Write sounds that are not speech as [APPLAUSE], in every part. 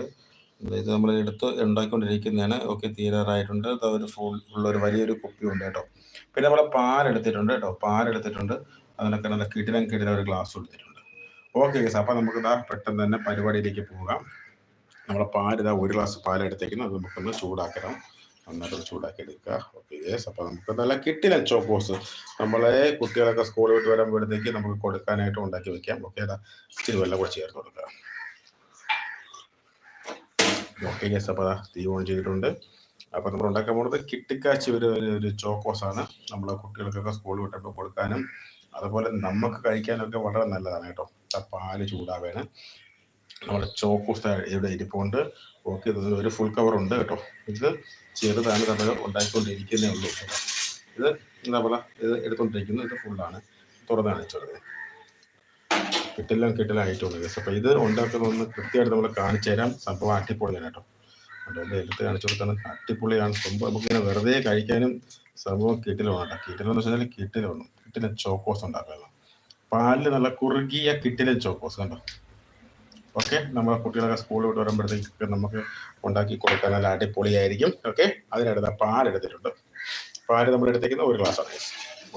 എടുത്തിട്ടുണ്ട് ഇത് നമ്മൾ എടുത്ത് ഉണ്ടാക്കിക്കൊണ്ടിരിക്കുന്നതാണ്. ഓക്കെ തീരാറായിട്ടുണ്ട്. അത് ഒരു ഫുൾ ഉള്ള ഒരു വലിയൊരു കുപ്പി ഉണ്ട് കേട്ടോ. പിന്നെ നമ്മൾ പാലെടുത്തിട്ടുണ്ട് കേട്ടോ. പാലെടുത്തിട്ടുണ്ട് അതിനൊക്കെ നല്ല കിടിലം കിടിലം ഒരു ഗ്ലാസ് എടുത്തിട്ടുണ്ട് ഓക്കെ ഗസ് അപ്പോൾ നമുക്ക് ഇതാ പെട്ടെന്ന് തന്നെ പരിപാടിയിലേക്ക് പോകാം. നമ്മളെ പാൽ ഒരു ഗ്ലാസ് പാൽ എടുത്തേക്കുന്നു. അത് നമുക്കൊന്ന് ചൂടാക്കണം. നന്നായിട്ട് ചൂടാക്കി എടുക്കുക ഓക്കെ യെസ് അപ്പോൾ നമുക്ക് നല്ല കിട്ടില്ല ചോക്കോസ് നമ്മളെ കുട്ടികളൊക്കെ സ്കൂളിൽ വിട്ട് വരുമ്പോഴത്തേക്ക് നമുക്ക് കൊടുക്കാനായിട്ട് ഉണ്ടാക്കി വെക്കാം. ഓക്കെ അതാ ഇച്ചിരി വെള്ളം കൂടെ ചേർത്ത് കൊടുക്കുക. ഓക്കെ യെസ് അപ്പോൾ തീ ഓൺ ചെയ്തിട്ടുണ്ട് അപ്പോൾ നമ്മൾ ഉണ്ടാക്കാൻ പോകുന്നത് കിട്ടിക്കാച്ചി ഒരു ഒരു ചോക്കോസാണ് നമ്മൾ കുട്ടികൾക്കൊക്കെ സ്കൂളിൽ വിട്ടപ്പോൾ കൊടുക്കാനും. അതുപോലെ നമുക്ക് കഴിക്കാനൊക്കെ വളരെ നല്ലതാണ് കേട്ടോ. പാൽ ചൂടാവേണ്. നമ്മുടെ ചോക്കോസ് ഇവിടെ ഇരിപ്പുണ്ട്. ഓക്കെ ഇത് ഒരു ഫുൾ കവർ ഉണ്ട് കേട്ടോ. ഇത് ചെറുതാണ് നമ്മൾ ഉണ്ടാക്കിക്കൊണ്ടിരിക്കുന്നേ ഉള്ളൂ. ഇത് എന്താ പറയുക? ഇത് എടുത്തുകൊണ്ടിരിക്കുന്നത് ഇത് ഫുള്ളാണ് തുറന്നാണ് ചെറുത് കിട്ടില്ല കിട്ടില്ല ആയിട്ടുണ്ട് ഗസ് അപ്പോൾ ഇത് ഉണ്ടാക്കുന്നതൊന്ന് കൃത്യമായിട്ട് നമ്മൾ കാണിച്ചു തരാം. സംഭവം അട്ടിപ്പൊളിയാണ് കേട്ടോ. അതുകൊണ്ട് എടുത്ത് കാണിച്ചു കൊടുത്താണ് അട്ടിപ്പൊളിയാണ് സംഭവം നമുക്കിങ്ങനെ വെറുതെ കഴിക്കാനും സംഭവം കിട്ടിലാണ് കേട്ടോ. കിട്ടിലെന്ന് വെച്ചാൽ കിട്ടിലാണ് കിട്ടിലെ ചോക്കോസ് ഉണ്ടാക്കുന്നത് പാലിൽ നല്ല കുറുകിയ കിട്ടിലെ ചോക്കോസ് കണ്ടോ? ഓക്കെ നമ്മളെ കുട്ടികളൊക്കെ സ്കൂളിൽ വിട്ട് വരുമ്പോഴത്തേക്ക് നമുക്ക് ഉണ്ടാക്കി കൊടുക്കാൻ നല്ല അടിപൊളിയായിരിക്കും. ഓക്കെ അതിനടുത്ത പാലെടുത്തിട്ടുണ്ട് പാൽ നമ്മൾ എടുത്തേക്കുന്ന ഒരു ഗ്ലാസ് ആണ്.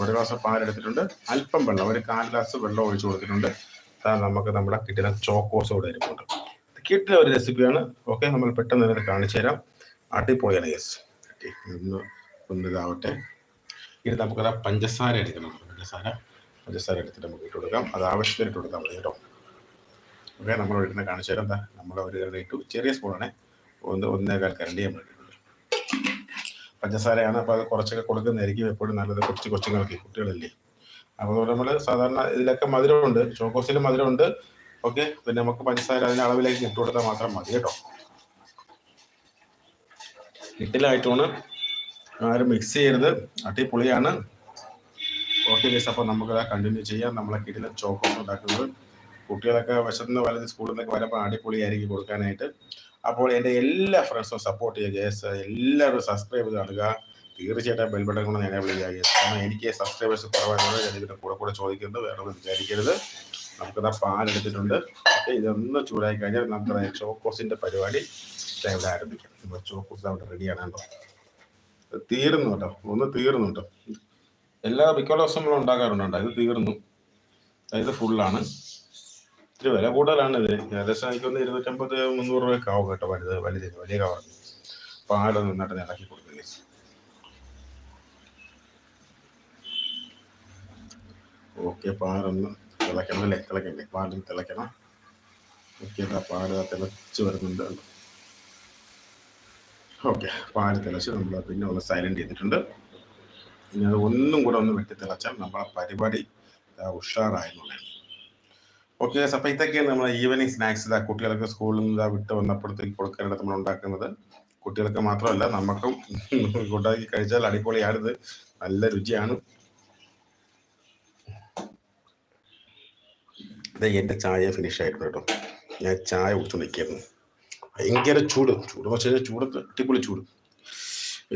ഒരു ഗ്ലാസ് പാൽ പാലെടുത്തിട്ടുണ്ട് അല്പം വെള്ളം ഒരു കാൽ ഗ്ലാസ് വെള്ളം ഒഴിച്ചു കൊടുത്തിട്ടുണ്ട്. നമുക്ക് നമ്മുടെ കിട്ടുന്ന ചോക്കോസ് ഇവിടെ ഇരിപ്പുണ്ട് കിട്ടുന്ന ഒരു റെസിപ്പിയാണ്. ഓക്കെ നമ്മൾ പെട്ടെന്ന് തന്നെ കാണിച്ചു തരാം. അടിപൊളിയാണ് യെസ് ഇന്ന് ഒന്ന് ഇതാവട്ടെ. ഇനി നമുക്ക് പഞ്ചസാര എടുക്കണം. പഞ്ചസാര പഞ്ചസാര എടുത്തിട്ട് നമുക്ക് ഇട്ട് കൊടുക്കാം. അത് ആവശ്യത്തിന് ഇട്ട് കൊടുത്താൽ മതി കേട്ടോ. ഓക്കെ നമ്മൾ ഒഴിക്കുന്ന കാണിച്ചു തരാം. എന്താ നമ്മൾ ഒരു ഇട്ടു. ചെറിയ സ്പൂണാണ് ഒന്ന് ഒന്നേകാൽ കരണ്ടി നമ്മൾ പഞ്ചസാരയാണ്. അപ്പോൾ അത് കുറച്ചൊക്കെ കൊടുക്കുന്നതായിരിക്കും. എപ്പോഴും നല്ലത് കുറച്ച് കൊച്ചുങ്ങൾക്ക് കുട്ടികളല്ലേ. അപ്പോൾ നമ്മൾ സാധാരണ ഇതിലൊക്കെ മധുരമുണ്ട് ചോക്കോസിൽ മധുരമുണ്ട്. ഓക്കെ പിന്നെ നമുക്ക് പഞ്ചസാര അതിന് അളവിലേക്ക് ഇട്ട് കൊടുത്താൽ മാത്രം മതി കേട്ടോ. ഇട്ടിലായിട്ടാണ് ആരും മിക്സ് ചെയ്യരുത്. അടിപൊളിയാണ്. ഓക്കെ ഗൈസ് അപ്പോൾ നമുക്ക് കണ്ടിന്യൂ ചെയ്യാം. നമ്മളെ കിട്ടില ചോക്കോസ് ഉണ്ടാക്കുന്നത്. കുട്ടികളൊക്കെ വിശന്ന് വലുത് സ്കൂളിൽ നിന്നൊക്കെ വരുമ്പോൾ അടിപൊളിയായിരിക്കും കൊടുക്കാനായിട്ട്. അപ്പോൾ എന്റെ എല്ലാ ഫ്രണ്ട്സും സപ്പോർട്ട് ചെയ്യുക ഗേസ് എല്ലാവരും സബ്സ്ക്രൈബ് ചെയ്ത് കാണുക തീർച്ചയായിട്ടും ബെൽബട്ടൻ കൂടെ എനേബിൾ ചെയ്യുക കാരണം എനിക്ക് സബ്സ്ക്രൈബേഴ്സ് കുറവായതുകൊണ്ട് ഞാൻ ഇതിന്റെ കൂടെ കൂടെ ചോദിക്കുന്നത് വേറെ വിചാരിക്കരുത്. നമുക്കത് പാലെടുത്തിട്ടുണ്ട് എടുത്തിട്ടുണ്ട്. ഇതൊന്ന് ചൂടായി കഴിഞ്ഞാൽ നമുക്ക് ചോക്കോസിന്റെ പരിപാടി ഇവിടെ ആരംഭിക്കാം. നമ്മുടെ ചോക്കോസ് അവിടെ റെഡിയാണ് തീരുന്നു തീർന്നു കേട്ടോ. ഒന്ന് തീർന്നു കേട്ടോ. എല്ലാ മിക്ക ദിവസം നമ്മൾ ഉണ്ടാക്കാറുണ്ട് ഇത് തീർന്നു. ഇത് ഫുള്ളാണ് ഇത്തിരി വില കൂടുതലാണ് ഇത്. ഏകദേശം എനിക്കൊന്ന് ഇരുന്നൂറ്റമ്പത് മുന്നൂറ് രൂപയൊക്കെ ആവും കേട്ടോ വലുത് വലിയ വലിയ കവർ പാലൊന്ന് നന്നായിട്ട് ഇളക്കി കൊടുക്കുക ഓക്കെ പാലൊന്ന് തിളയ്ക്കണം അല്ലേ? തിളക്കണ്ടേ? പാലൊന്ന് തിളയ്ക്കണം ഓക്കെ ആ പാൽ തിളച്ച് വരുന്നുണ്ട്. ഓക്കെ പാൽ തിളച്ച് നമ്മൾ പിന്നെ ഒന്ന് സൈലന്റ് ചെയ്തിട്ടുണ്ട്. ഇനി അത് ഒന്നും കൂടെ ഒന്ന് വെട്ടി തിളച്ചാൽ നമ്മളെ പരിപാടി ഉഷാറായെന്നുള്ളതാണ് ഓക്കെ അപ്പോൾ ഇതൊക്കെയാണ് നമ്മൾ ഈവനിങ് സ്നാക്സ് ഇതാ കുട്ടികൾക്ക് സ്കൂളിൽ നിന്ന് വിട്ട് വന്നപ്പോഴത്തേക്ക് കൊടുക്കാനായിട്ട് നമ്മൾ ഉണ്ടാക്കുന്നത്. കുട്ടികൾക്ക് മാത്രമല്ല നമുക്കും ഉണ്ടാക്കി [LAUGHS] കഴിച്ചാൽ അടിപൊളിയാണിത്. നല്ല രുചിയാണ്. ഇത് എന്റെ ചായ ഫിനിഷ് ആയിരുന്നു കേട്ടോ. ഞാൻ ചായ കുടിച്ചു നിൽക്കായിരുന്നു ഭയങ്കര ചൂട്. ചൂട് പക്ഷേ ചൂട് അടിപൊളി ചൂട്.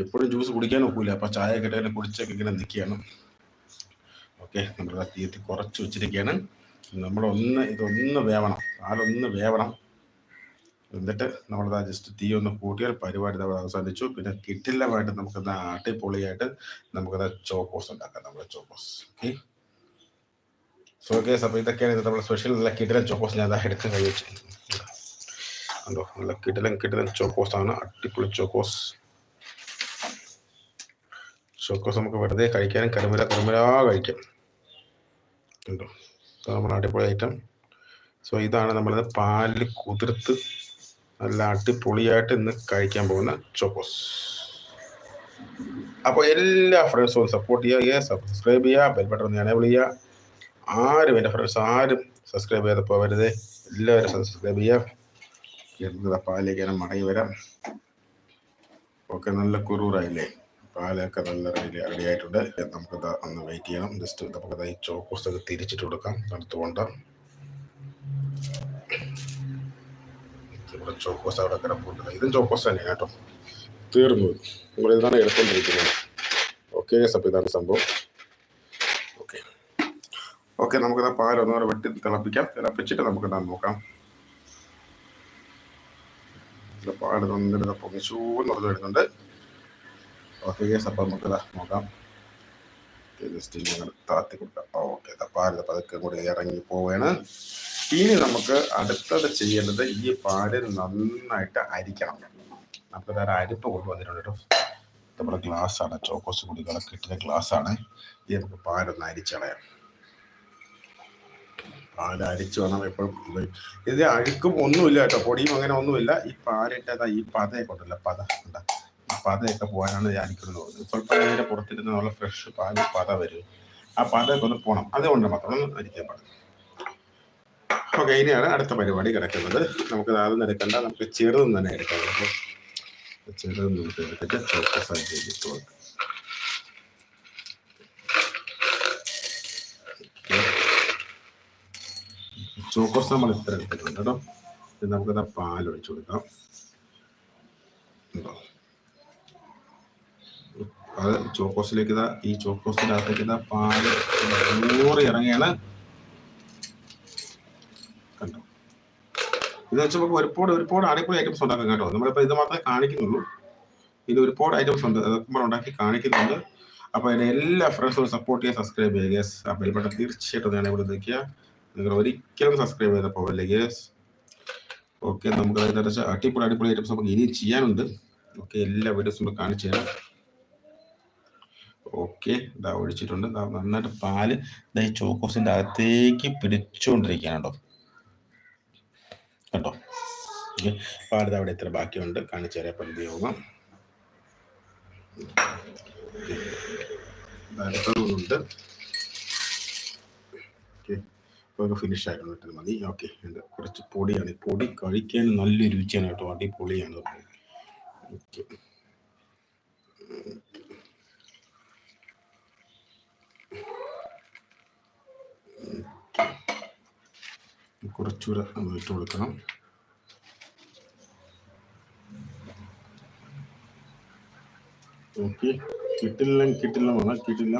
എപ്പോഴും ജ്യൂസ് കുടിക്കാൻ ഒക്കില്ല അപ്പോൾ ചായ കിട്ടാൻ കുടിച്ചൊക്കെ ഇങ്ങനെ നിൽക്കുകയാണ്. ഓക്കെ നമ്മൾ തീയത്തി കുറച്ച് വെച്ചിരിക്കുകയാണ്. നമ്മളൊന്ന് ഇതൊന്ന് വേവണം. പാലൊന്ന് വേവണം. എന്നിട്ട് നമ്മളിതാ ജസ്റ്റ് തീ ഒന്ന് കൂട്ടിയാൽ പരിപാടി നമ്മൾ അവസാനിച്ചു. പിന്നെ കിട്ടില്ലമായിട്ട് നമുക്കത് അടിപൊളിയായിട്ട് നമുക്കത് ചോക്കോസ് ഉണ്ടാക്കാം. നമ്മുടെ ചോക്കോസ് ഓക്കെ സോ കേസ് അപ്പോൾ ഇതൊക്കെയാണ് ഇത് നമ്മുടെ സ്പെഷ്യൽ നല്ല കിടിലൻ ചോക്കോസ് ഞാൻ എടുക്കാൻ കഴിച്ചു ഉണ്ടോ നല്ല കിടിലൻ കിടിലൻ ചോക്കോസ് ആണ് അടിപൊളി ചോക്കോസ് ചോക്കോസ് നമുക്ക് വെറുതെ കഴിക്കാനും കരുമുര കരുമുര കഴിക്കാം ഉണ്ടോ നമ്മുടെ അടിപൊളി ഐറ്റം സോ ഇതാണ് നമ്മളിത് പാലിൽ കുതിർത്ത് നല്ല അടിപൊളിയായിട്ട് ഇന്ന് കഴിക്കാൻ പോകുന്ന ചോക്കോസ് അപ്പോൾ എല്ലാ ഫ്രണ്ട്സും സപ്പോർട്ട് ചെയ്യുക സബ്സ്ക്രൈബ് ചെയ്യുക ബെൽ ബട്ടൺ എനേബിൾ ചെയ്യുക ആരും എന്റെ ഫ്രണ്ട്സ് ആരും സബ്സ്ക്രൈബ് ചെയ്ത് പോകരുത് എല്ലാവരും സബ്സ്ക്രൈബ് ചെയ്യുക പാലിലേക്ക് ഞാൻ മടങ്ങി വരാം. ഓക്കെ നല്ല കുറൂറായില്ലേ പാലൊക്കെ നല്ല റെഡി ആയിട്ടുണ്ട്. നമുക്ക് ഒന്ന് വെയിറ്റ് ചെയ്യണം. ജസ്റ്റ് നമുക്ക് ഈ ചോക്കോസൊക്കെ തിരിച്ചിട്ട് കൊടുക്കാം. തണുത്തുകൊണ്ട് ഇവിടെ ചോക്കോസ് അവിടെ കിടപ്പുണ്ട്. ഇതും ചോക്കോസ് തന്നെയാണ് കേട്ടോ. തീർന്നു. നമ്മൾ ഇതാണ് എടുത്തുകൊണ്ടിരിക്കുന്നത് ഓക്കെ അപ്പോൾ ഇതാണ് സംഭവം. ഓക്കെ നമുക്കത് പാൽ ഒന്നുകൂടെ വെട്ടി തിളപ്പിക്കാം. തിളപ്പിച്ചിട്ട് നമുക്കത് നോക്കാം. പാട് നന്നിട്ട് പൊങ്ങിച്ചൂന്ന് പറഞ്ഞു വരുന്നുണ്ട്. ഓക്കെ ഗ്യാസ് അപ്പം നമുക്ക് നോക്കാം. താത്തി കൊടുക്കാം. ഓക്കെ പാൽ പതുക്കെ കൂടി ഇറങ്ങി പോവുകയാണ് ഇനി നമുക്ക് അടുത്തത് ചെയ്യേണ്ടത് ഈ പാൽ നന്നായിട്ട് അരിക്കണം. നമുക്ക് വേറെ അരിപ്പ് കൊണ്ടുവന്നിട്ടുണ്ട് കേട്ടോ. നമ്മുടെ ഗ്ലാസ് ആണ് ചോക്കോസ് കുടികളൊക്കെ കിട്ടുന്ന ഗ്ലാസ് ആണ് ഇത് നമുക്ക് പാലൊന്ന് അരിച്ചളയാം. പാൽ അരിച്ചു വേണം എപ്പോഴും ഇത്. അഴുക്കും ഒന്നുമില്ല കേട്ടോ. പൊടിയും അങ്ങനെ ഒന്നുമില്ല. ഈ പാലിട്ടതാ ഈ പതയൊക്കെ ഉണ്ടല്ലോ. പത എന്താ ഈ പതയൊക്കെ പോകാനാണ് ഞാൻ അരിക്കുന്നത് സ്വല്പം നേരെ പുറത്തിരുന്ന് നല്ല ഫ്രഷ് പാൽ പത വരും. ആ പതയൊക്കെ ഒന്ന് പോകണം അതുകൊണ്ട് മാത്രം അരിക്കാൻ പാടില്ല. ഓക്കെ ഇനിയാണ് അടുത്ത പരിപാടി കിടക്കുന്നത്. നമുക്ക് അതൊന്നും എടുക്കണ്ട നമുക്ക് ചെറുതും തന്നെ എടുക്കാം. ചെറുതും നമുക്ക് എടുത്തിട്ട് ചോക്കോസ് നമ്മൾ ഇത്ര എടുത്തിട്ടുണ്ട് കേട്ടോ. നമുക്ക് നമുക്കത് പാൽ ഒഴിച്ചു കൊടുക്കാം അത് ചോക്കോസിലേക്ക് ഇതാ ഈ ചോക്കോസിന്റെ അകത്തേക്ക് ഇതാ പാൽ നൂറ് ഇറങ്ങിയാണ്. കണ്ടോ? ഇത് വെച്ച് നമുക്ക് ഒരുപാട് ഒരുപാട് അടിപൊളി ഐറ്റംസ് ഉണ്ടാക്കാം കേട്ടോ. നമ്മളിപ്പോൾ ഇത് മാത്രമേ കാണിക്കുന്നുള്ളൂ. ഇത് ഒരുപാട് ഐറ്റംസ് ഉണ്ട്. അതൊക്കെ നമ്മൾ ഉണ്ടാക്കി കാണിക്കുന്നുണ്ട്. അപ്പോൾ എന്റെ എല്ലാ ഫ്രണ്ട്സും സപ്പോർട്ട് ചെയ്യാൻ സബ്സ്ക്രൈബ് ചെയ്യുക. തീർച്ചയായിട്ടും ഞാൻ ഇവിടെ നിൽക്കുക നിങ്ങൾ ഒരിക്കലും സബ്സ്ക്രൈബ് ചെയ്ത പോവല്ലേ ഓക്കെ നമുക്ക് അതിനകത്ത് അടിപൊളി അടിപൊളി ഐറ്റംസ് നമുക്ക് ഇനിയും ചെയ്യാനുണ്ട്. ഓക്കെ എല്ലാ വീഡിയോസും നമ്മൾ കാണിച്ചു തരാം. ഓക്കെ ഇതാ ഒഴിച്ചിട്ടുണ്ട്. നന്നായിട്ട് പാൽ ഇതാ ഈ ചോക്കോസിന്റെ അകത്തേക്ക് പിടിച്ചുകൊണ്ടിരിക്കുകയാണ് കേട്ടോ. കേട്ടോ ഓക്കെ പാലിത അവിടെ ഇത്ര ബാക്കിയുണ്ട്. കാണിച്ചു തരാം അപ്പം എന്ത് യോഗം അടുത്തതുണ്ട്. ഓക്കെ ഇപ്പോൾ ഫിനിഷ് ഇട്ടത് മതി. ഓക്കെ ഉണ്ട് കുറച്ച് പൊടിയാണ്. ഈ പൊടി കഴിക്കാൻ നല്ല രുചിയാണ് കേട്ടോ അടിപൊളിയാണ് ഓക്കെ കുറച്ചുകൂടെ ഇട്ട് കൊടുക്കണം. ഓക്കെ കിട്ടില്ല കിട്ടില്ല വേണം കിട്ടില്ല.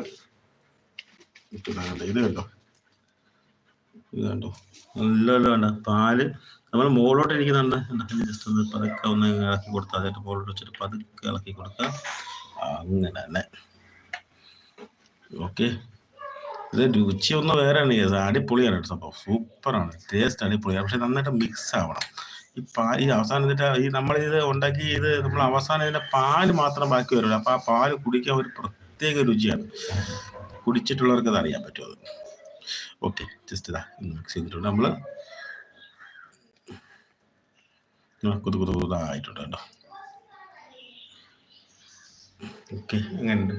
ഇത് കണ്ടോ? ഇത് കണ്ടോ നല്ല വേണ്ട. പാൽ നമ്മൾ മുകളിലോട്ട് ഇരിക്കുന്നുണ്ട്. ജസ്റ്റ് ഒന്ന് പതുക്കെ ഒന്ന് ഇളക്കി കൊടുത്താൽ അതായിട്ട് മുകളിലോട്ട് വെച്ചിട്ട് പതുക്കെ ഇളക്കി കൊടുക്കുക അങ്ങനെ തന്നെ. ഓക്കെ ഇത് രുചി ഒന്ന് വേറെയാണ് അടിപൊളിയാണ് കേട്ടോ സംഭവം. സൂപ്പറാണ്. ടേസ്റ്റ് അടിപൊളിയാണ്. പക്ഷെ നന്നായിട്ട് മിക്സ് ആവണം. ഈ പാ ഈ അവസാനം ഇതിന്റെ ഈ നമ്മൾ ഇത് ഉണ്ടാക്കി ഇത് നമ്മൾ അവസാനം ഇതിന്റെ പാൽ മാത്രം ബാക്കി വരുള്ളൂ അപ്പോൾ ആ പാൽ കുടിക്കാൻ ഒരു പ്രത്യേക രുചിയാണ്. കുടിച്ചിട്ടുള്ളവർക്ക് അത് അറിയാൻ പറ്റും അത്. ഓക്കെ ജസ്റ്റ് ഇതാ മിക്സ് ചെയ്തിട്ടുണ്ട്. നമ്മൾ കുതു കുതു കുതായിട്ടുണ്ട് കേട്ടോ. ഓക്കെ അങ്ങനെയുണ്ട്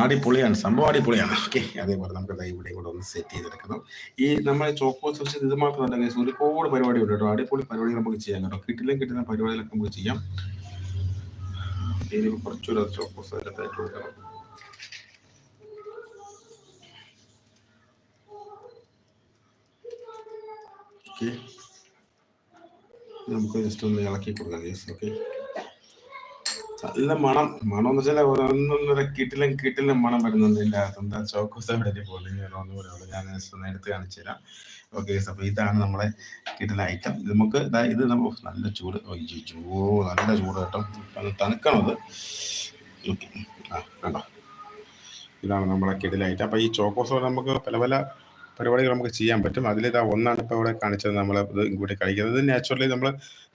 അടിപൊളിയാണ് സംഭവം അടിപൊളിയാണ്. ഓക്കെ അതേപോലെ നമുക്ക് ഇവിടെ കൂടെ ഒന്ന് സെറ്റ് ചെയ്തെടുക്കണം. ഈ നമ്മൾ ചോക്കോ വെച്ച് ഇത് മാത്രമല്ല guys, ഒരുപാട് പരിപാടി ഉണ്ട് കേട്ടോ. അടിപൊളി പരിപാടി നമുക്ക് ചെയ്യാം കേട്ടോ. കിട്ടില്ല കിട്ടുന്ന പരിപാടികളൊക്കെ നമുക്ക് ചെയ്യാം. ഇനി കുറച്ചുകൂടെ ചോക്കോസ് അതിനകത്തായിട്ട് കൊടുക്കണം. ഓക്കെ നമുക്ക് ജസ്റ്റ് ഒന്ന് ഇളക്കി കൊടുക്കാം യെസ് ഓക്കെ നല്ല മണം മണം എന്ന് വെച്ചാൽ ഒന്നൊന്നര കിട്ടിലും കിട്ടിലും മണം വരുന്നുണ്ട് ഇതിന്റെ അകത്ത് എന്താ ചോക്കോസ് എവിടെ പോലും ഒന്നുകൂടെ ഉള്ളു ഞാൻ ഒന്ന് എടുത്ത് കാണിച്ചു തരാം ഓക്കെ അപ്പോൾ ഇതാണ് നമ്മളെ കിട്ടുന്ന ഐറ്റം ഇത് നമുക്ക് ഇത് നമുക്ക് നല്ല ചൂട് ചൂ നല്ല ചൂട് കേട്ടോ തണുക്കണത് ഓക്കെ ആ കണ്ടോ ഇതാണ് നമ്മളെ കിടിലായിട്ട് അപ്പോൾ ഈ ചോക്കോസ് നമുക്ക് പല പല പരിപാടികൾ നമുക്ക് ചെയ്യാൻ പറ്റും. അതിലിതാ ഒന്നാണ് ഇപ്പോൾ ഇവിടെ കാണിച്ചത് നമ്മൾ ഇത് ഇങ്ങോട്ട് കഴിക്കുന്നത്. നാച്ചുറലി നമ്മൾ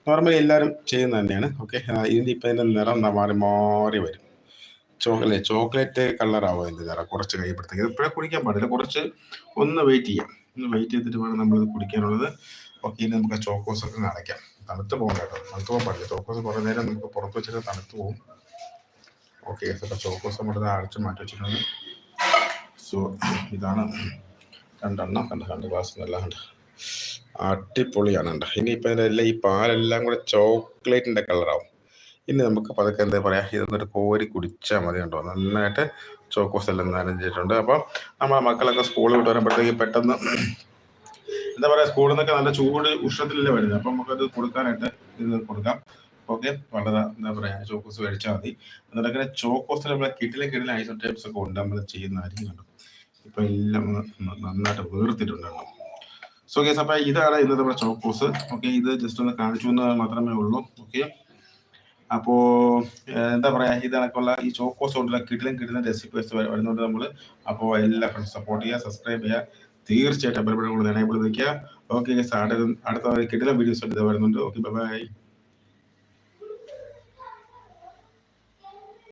നോർമലി എല്ലാവരും ചെയ്യുന്നത് തന്നെയാണ്. ഓക്കെ ഇതിന്റെ ഇപ്പം ഇതിന്റെ നിറം മാറി മാറി വരും. ചോക്ലേറ്റ് ചോക്ലേറ്റ് കളറാവും അതിന്റെ നിറം. കുറച്ച് കഴിയുമ്പോഴത്തേക്ക് ഇത് ഇപ്പോഴേ കുടിക്കാൻ പാടില്ല. കുറച്ച് ഒന്ന് വെയിറ്റ് ചെയ്യാം. ഒന്ന് വെയിറ്റ് ചെയ്തിട്ട് വേണം നമ്മളിത് കുടിക്കാനുള്ളത്. ഓക്കെ ഇനി നമുക്ക് ചോക്കോസ് ഒക്കെ അടയ്ക്കാം തണുത്ത് പോകാൻ കേട്ടോ. തണുത്ത് പോകാൻ പാടില്ല. ചോക്കോസ് കുറേ നേരം നമുക്ക് പുറത്ത് വെച്ചിട്ട് തണുത്ത് പോകും ഓക്കെ ചോക്കോസ് നമ്മുടെ അടച്ച് മാറ്റി വെച്ചിട്ടുണ്ട്. സോ ഇതാണ് രണ്ടെണ്ണം. കണ്ട? രണ്ട് ഗ്ലാസ് എല്ലാം കണ്ട? അടിപൊളിയാണ് കണ്ട? ഇനിയിപ്പോൾ ഇതിലെല്ലാം ഈ പാലെല്ലാം കൂടെ ചോക്ലേറ്റിന്റെ കളറാവും ഇനി നമുക്ക് പതുക്കെ എന്താ പറയുക ഇതൊന്നൊരു കോരി കുടിച്ചാൽ മതി കണ്ടോ? നന്നായിട്ട് ചോക്കോസ് എല്ലാം നനഞ്ഞിട്ടുണ്ട്. അപ്പോൾ നമ്മളെ മക്കളൊക്കെ സ്കൂളിൽ വിട്ട് വരുമ്പോഴത്തേക്ക് പെട്ടെന്ന് എന്താ പറയുക സ്കൂളിൽ നിന്നൊക്കെ നല്ല ചൂട് ഉഷ്ണത്തിലല്ലേ വരുന്നത്. അപ്പം നമുക്കത് കൊടുക്കാനായിട്ട് ഇത് കൊടുക്കാം. ഓക്കെ? വളരെ എന്താ പറയുക ചോക്കോസ് മേടിച്ചാൽ മതി. എന്നിട്ട് ചോക്കോസ് നമ്മളെ കിട്ടിലെ കിട്ടിലെ ഐസോ ടൈപ്സ് ഒക്കെ ഉണ്ട്. നമ്മൾ ചെയ്യുന്നതായിരിക്കും കണ്ടോ? ഇപ്പൊ എല്ലാം നന്നായിട്ട് വേർത്തിട്ടുണ്ട് കേട്ടോ സോ കേസ് അപ്പോൾ ഇതാണ് ഇന്നത്തെ നമ്മുടെ ചോക്കോസ് ഓക്കെ ഇത് ജസ്റ്റ് ഒന്ന് കാണിച്ചു എന്ന് മാത്രമേ ഉള്ളൂ. ഓക്കെ അപ്പോൾ എന്താ പറയാ ഇത് കണക്കുള്ള ഈ ചോക്കോസ് കൊണ്ടുള്ള കിടിലും കിടിലും റെസിപ്പീസ് വരുന്നുണ്ട് നമ്മൾ അപ്പോൾ എല്ലാ ഫ്രണ്ട്സ് സപ്പോർട്ട് ചെയ്യുക സബ്സ്ക്രൈബ് ചെയ്യുക. തീർച്ചയായിട്ടും എനേബിൾ വയ്ക്കുക ഓക്കെ അടുത്ത അടുത്ത കിടിലം വീഡിയോസ് വരുന്നുണ്ട്. Okay bye